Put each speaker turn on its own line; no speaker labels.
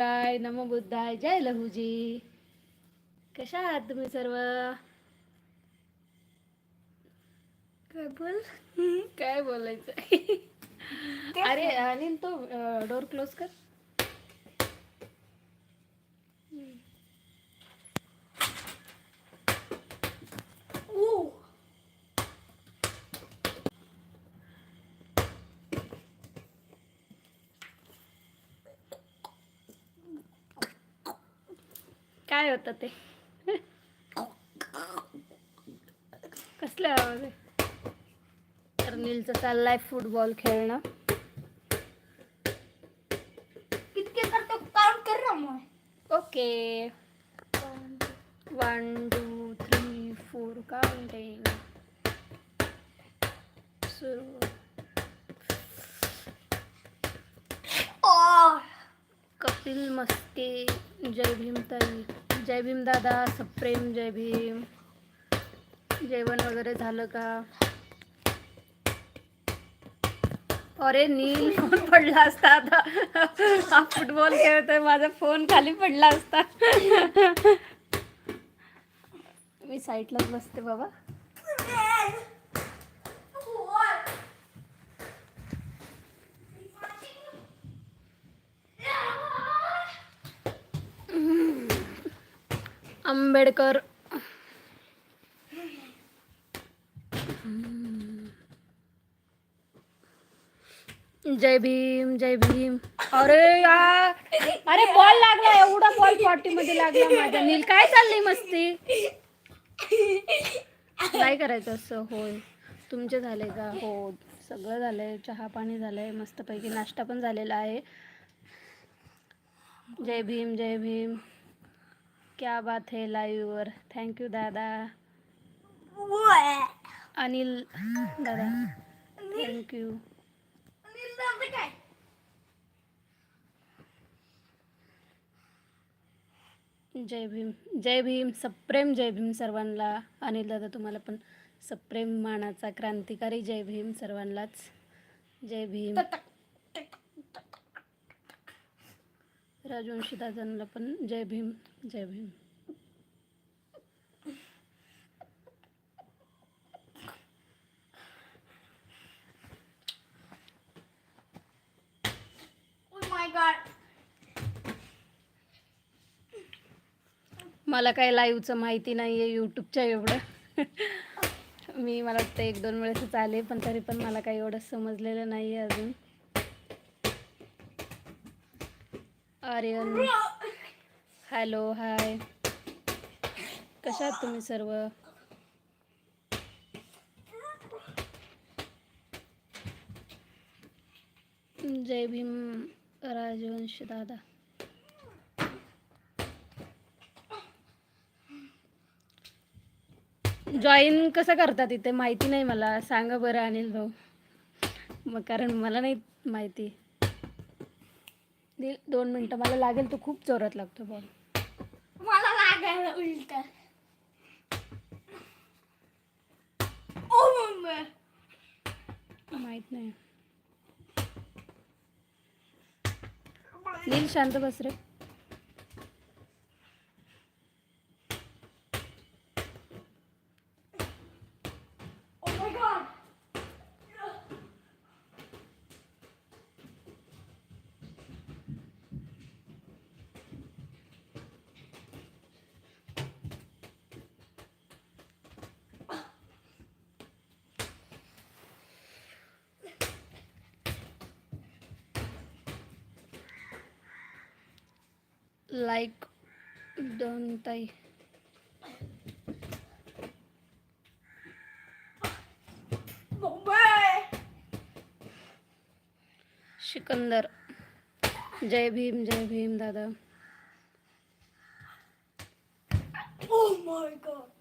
काय नमो बुद्धाय. जय लहूजी. कशा आहात तुम्ही सर्व?
काय बोल?
काय बोलायचं? अरे अनिल तो डोर क्लोज कर
ओ
काय होतं ते? कसलं आवाज आहे? तर नीलचं चाललाय फुटबॉल खेळणं.
कितके करतो काउंट कर ना मग.
Okay. One two three four counting सुरू. कपिल मस्के जय भीम ताई जय भीम दादा सप्रेम जय भीम. जेवण वगैरे झालं का? अरे नील फोन पडला असता आता. हा फुटबॉल खेळतोय माझा फोन खाली पडला असता. मी साईडलाच बसते बाबा. आंबेडकर. जय भीम जय भीम. अरे यार. अरे बॉल लागला एवढा बॉल पॉटी मध्ये लागला माझ्या. नील काय चाललंय मस्ती? काय करायचं असं? होय. तुमचे झाले का? हो. सगळं झालंय. चहा पाणी झालंय. मस्तपैकी नाश्ता पण झालेला आहे. जय भीम जय भीम. क्या बात है लाईव्हवर थँक्यू दादा। अनिल दादा। थँक्यू जय भीम जय भीम सप्रेम जय भीम सर्वांना. अनिल दादा तुम्हाला पण सप्रेम मानाचा क्रांतिकारी जय भीम सर्वांनाच. जय भीम. राजवंशी दादांना पण जय भीम जय भीम.
माय गॉड
मला काय लाईव्हचं माहिती नाही आहे यूट्यूबच्या एवढं. मी मला वाटतं एक दोन वेळेसच आले पण तरी पण मला काही एवढं समजलेलं नाही आहे अजून. आर्यन. Hello hi. कशा आहात तुम्ही सर्व? जय भीम राजवंश दादा. जॉईन कसं करतात इथे माहिती नाही मला. सांगा बरं अनिल भाऊ. मग कारण मला नाही माहिती. दे- दोन मिनटं. मला लागेल तो खूप जोरात लागतो बॉल
मला लागायला उलट ओ
माहीत नाही. नील शांत बस रे. लाईक दोन ताई. सिकंदर. जय भीम जय भीम दादा.
Oh my God